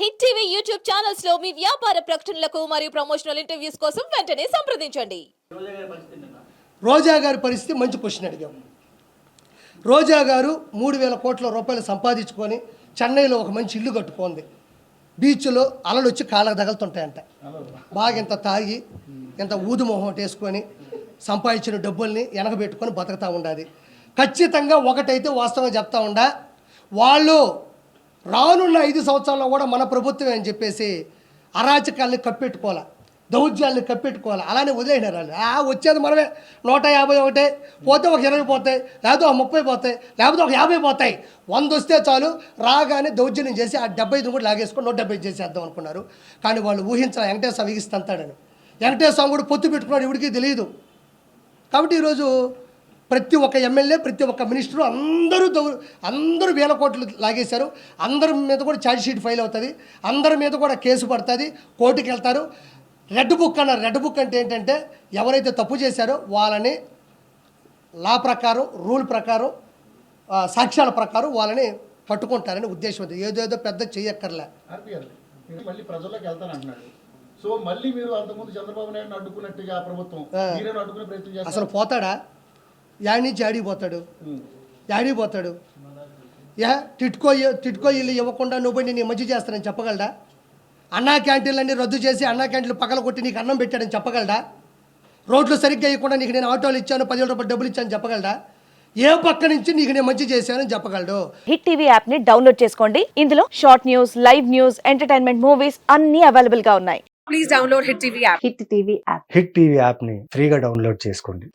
Hit TV YouTube ఛానల్స్లో మీ వ్యాపార ప్రకటనలకు మరియు ప్రమోషనల్ ఇంటర్వ్యూస్ కోసం వెంటనే సంప్రదించండి. రోజా గారి పరిస్థితి మంచి క్వశ్చన్ అడిగాం. రోజా గారు మూడు వేల కోట్ల రూపాయలు సంపాదించుకొని చెన్నైలో ఒక మంచి ఇల్లు కట్టుకుంది. బీచ్లో అలలు వచ్చి కాళ్ళకు తగులుతుంటాయంట. బాగా ఇంత తాగి ఇంత ఊదు మొహం వేసుకొని సంపాదించిన డబ్బుల్ని వెనకబెట్టుకొని బతుకుతూ ఉండాలి ఖచ్చితంగా ఒకటైతే వాస్తవంగా చెప్తా ఉండా వాళ్ళు రానున్న ఐదు సంవత్సరాల్లో కూడా మన ప్రభుత్వం అని చెప్పేసి అరాచకాల్ని కప్పెట్టుకోవాలి దౌర్జాల్ని కప్పెట్టుకోవాలి? అలానే వదిలేసినారు వాళ్ళు. ఆ వచ్చేది మనమే. నూట యాభై ఒకటే పోతే ఒక ఇరవై పోతాయి లేకపోతే ఒక ముప్పై పోతాయి లేకపోతే ఒక యాభై పోతాయి. వంద వస్తే చాలు రాగానే దౌర్జన్యం చేసి ఆ డెబ్బై ఐదు కూడా లాగేసుకొని నూట డెబ్బై చేసేద్దాం అనుకున్నారు. కానీ వాళ్ళు ఊహించాలి వెంకటేశ్వర విగిస్తంతాడని వెంకటేశ్వర స్వామి కూడా పొత్తు పెట్టుకున్నాడు ఇవిడికి తెలియదు. కాబట్టి ఈరోజు ప్రతి ఒక్క ఎమ్మెల్యే ప్రతి ఒక్క మినిస్టరు అందరూ దౌ అందరూ వేల కోట్లు లాగేశారు. అందరి మీద కూడా ఛార్జ్ షీట్ ఫైల్ అవుతుంది. అందరి మీద కూడా కేసు పడుతుంది. కోర్టుకి వెళ్తారు. రెడ్ బుక్ అన్నారు రెడ్ బుక్ అంటే ఏంటంటే ఎవరైతే తప్పు చేశారో వాళ్ళని లా ప్రకారం రూల్ ప్రకారం సాక్ష్యాల ప్రకారం వాళ్ళని పట్టుకుంటారని ఉద్దేశం ఉంది ఏదేదో పెద్ద చెయ్యక్కర్లే. మళ్ళీ ప్రజల్లోకి వెళ్తానంటున్నాడు సో మళ్ళీ మీరు అంతకుముందు చంద్రబాబు నాయుడు అడ్డుకున్నట్టుగా ప్రభుత్వం అసలు పోతాడా? యాడి నుంచి యాడికి పోతాడు? యాడికి పోతాడు? యా టిట్కో టిట్కో ఇల్లు ఇవ్వకుండా నువ్వు పోయి నేను మంచి చేస్తానని చెప్పగలడా? అన్నా క్యాంటీన్లన్నీ రద్దు చేసి అన్నా క్యాంటీన్లు పక్కన కొట్టి నీకు అన్నం పెట్టాడని చెప్పగలడా? రోడ్లు సరిగ్గా ఇవ్వకుండా నీకు నేను ఆటోలు ఇచ్చాను పదివేల రూపాయలు డబ్బులు ఇచ్చాను చెప్పగలడా? ఏ పక్క నుంచి నీకు నేను మంచి చేశానని చెప్పగలడు? హిట్ టీవీ యాప్ని డౌన్లోడ్ చేసుకోండి. ఇందులో short news live news entertainment movies అన్ని అవైలబుల్గా ఉన్నాయి. Please download Hit TV app. Hit TV app hit TV యాప్ని ఫ్రీగా డౌన్లోడ్ చేసుకోండి.